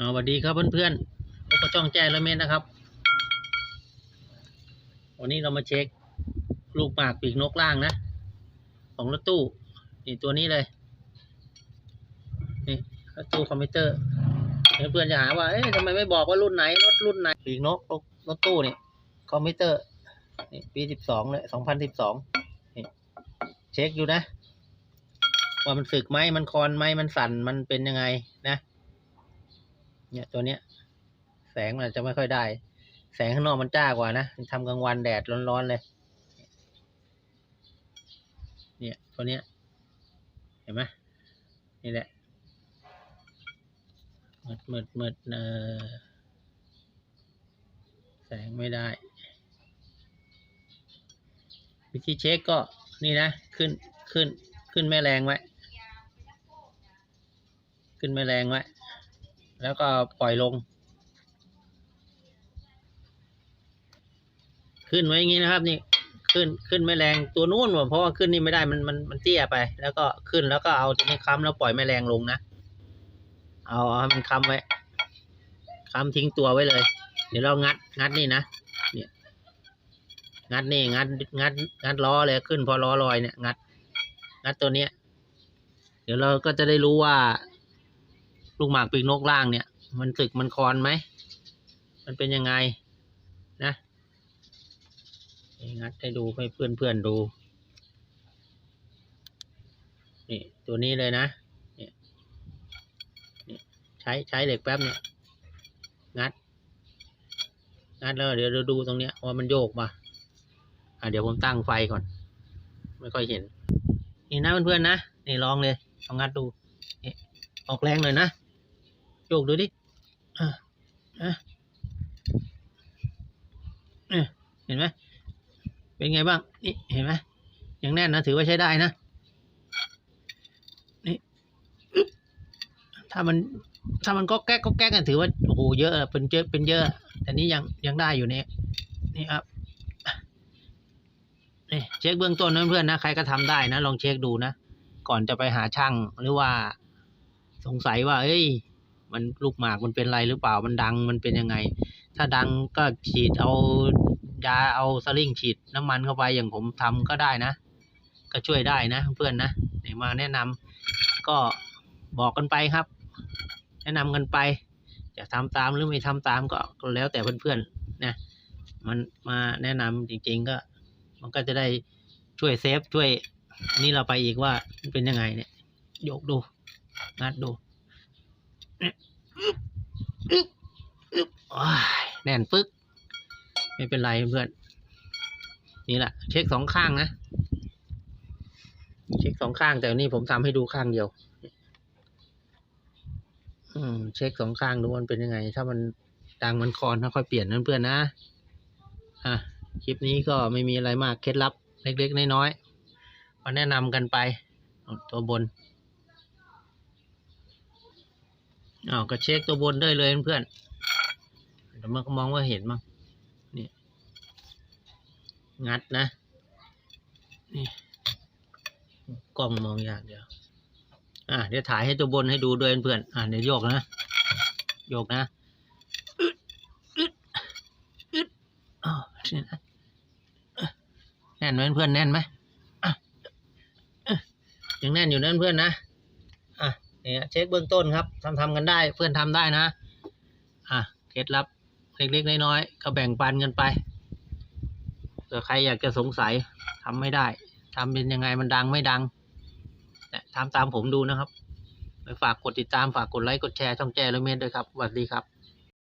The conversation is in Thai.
อ่าสวัสดีครับเพื่อนๆพบกับช่องแจ้ละเมนนะครับ วันนี้เรามาเช็คลูกหมากปีกนกล่างนะ ของรถตู้ นี่ตัวนี้เลย นี่รถตู้คอมพิวเตอร์ เพื่อนๆจะหาว่า เอ๊ะทำไมไม่บอกว่ารุ่นไหน รถรุ่นไหน ปีกนก รถรถตู้นี่คอมพิวเตอร์ นี่ปีสิบสองเลยสองพันสิบสองนี่เช็คอยู่นะ ว่ามันสึกไหมมันคอนไหมมันสั่น มันเป็นยังไงนะ เนี่ยตัวเนี้ย แสงมันจจะไม่ค่อยได้ แสงข้างนอกมันจ้ากว่านะทำกลางวันแดดร้อนๆเลย เนี่ยตัวเนี้ย เห็นไหมนี่แหละมืดมืดมืดเออแสงไม่ได้ วิธีเช็คก็นี่นะ ขึ้นขึ้นขึ้นแม่แรงไว้ ขึ้นแม่แรงไว้ แล้วก็ปล่อยลง ขึ้นไว้อย่างนี้นะครับ นี่ขึ้นขึ้นไม่แรงตัวนู้นเพราะว่าขึ้นนี่ไม่ได้มันมันมันเตี้ยไป แล้วก็ขึ้นแล้วก็เอาตัวนี้ค้ำแล้วปล่อยแม่แรงลงนะเอาเอาให้มันค้ำไว้ค้ำทิ้งตัวไว้เลย เดี๋ยวเรางัดงัดนี่นะเนี่ยงัดนี่งัดงัดงัดล้อเลยขึ้นพอล้อลอยเนี่ย งัด งัดตัวเนี้ย เดี๋ยวเราก็จะได้รู้ว่า ลูกหมากปีกนกล่างเนี่ย มันสึกมันคอนไหม มันเป็นยังไงนะงัดให้ดูให้เพื่อนเพื่อนๆดู นี่ตัวนี้เลยนะนี่ใช้ใช้เหล็กแป๊บเนี่ย งัด งัดแล้วเดี๋ยวเราดูตรงเนี้ยว่ามันโยกมาอะเดี๋ยวผมตั้งไฟก่อน ไม่ค่อยเห็น นี่นะเพื่อนๆนะ นี่ลองเลยลองงัดดูออกแรงหน่อยนะ โยกดูดิอะอะเห็นไหมเป็นไงบ้างนี่เห็นไหมยังแน่นนะถือว่าใช้ได้นะนี่ถ้ามันถ้ามันก็แก๊กก็แก๊กกันถือว่าโอ้โหเยอะเป็นเยอะเป็นเยอะ แต่นี้ยังยังได้อยู่เนี่ยนี่ครับนี่เช็คเบื้องต้นเพื่อนๆนะใครก็ทำได้นะ ลองเช็คดูนะ ก่อนจะไปหาช่างหรือว่าสงสัยว่า เอ้ย มันลูกหมากมันเป็นไรหรือเปล่ามันดังมันเป็นยังไง ถ้าดังก็ฉีดเอายาเอาสลิงฉีดน้ำมันเข้าไปอย่างผมทำก็ได้นะ ก็ช่วยได้นะ เพื่อนนะไหนมาแนะนำก็บอกกันไปครับ แนะนำกันไปจะทำตามหรือไม่ทำตามก็แล้วแต่เพื่อนๆนะมันมาแนะนำจริง ๆ ก็ มันก็จะได้ช่วยเซฟช่วยนี่เราไปอีกว่ามันเป็นยังไงเนี่ย ยกดูงัดดู อึ๊บอึ๊บแน่นปึ๊ก ไม่เป็นไรเพื่อน นี่แหละ เช็คสองข้างนะ เช็คสองข้างแต่นนี้ผมทำให้ดูข้างเดียว อืม เช็คสองข้างดูมันเป็นยังไง ถ้ามันดังมันคอนถ้าค่อยเปลี่ยนนะเพื่อนๆนะ อะ คลิปนี้ก็ไม่มีอะไรมาก เคล็ดลับ เล็กๆ น้อยๆมาแนะนำกันไป ตัวบน อ้าวก็เช็คตัวบนได้เลยเพื่อนๆเดี๋ยวมันก็มองว่าเห็นมั้งนี่งัดนะ นี่กล้องมองยากเดียว อะเดี๋ยวถ่ายให้ตัวบนให้ดูด้วยเพื่อนอะเดี๋ยวโยกนะโยกนะอึดอึดอึดอ๋อนี่นะแน่นไหมเพื่อนแน่นไหมยังแน่นอยู่นั่นเพื่อนนะ เนี่ยเช็คเบื้องต้นครับทำทำกันได้เพื่อนทำได้นะ อะเคล็ดลับเล็กๆน้อยๆก็แบ่งปันกันไปเผื่อใครอยากจะสงสัยทำไม่ได้ทำเป็นยังไงมันดังไม่ดังแต่ทำตามผมดูนะครับ ไปฝากกดติดตามฝากกดไลค์กดแชร์ช่องแจ้และเมนด้วยครับสวัสดีครับ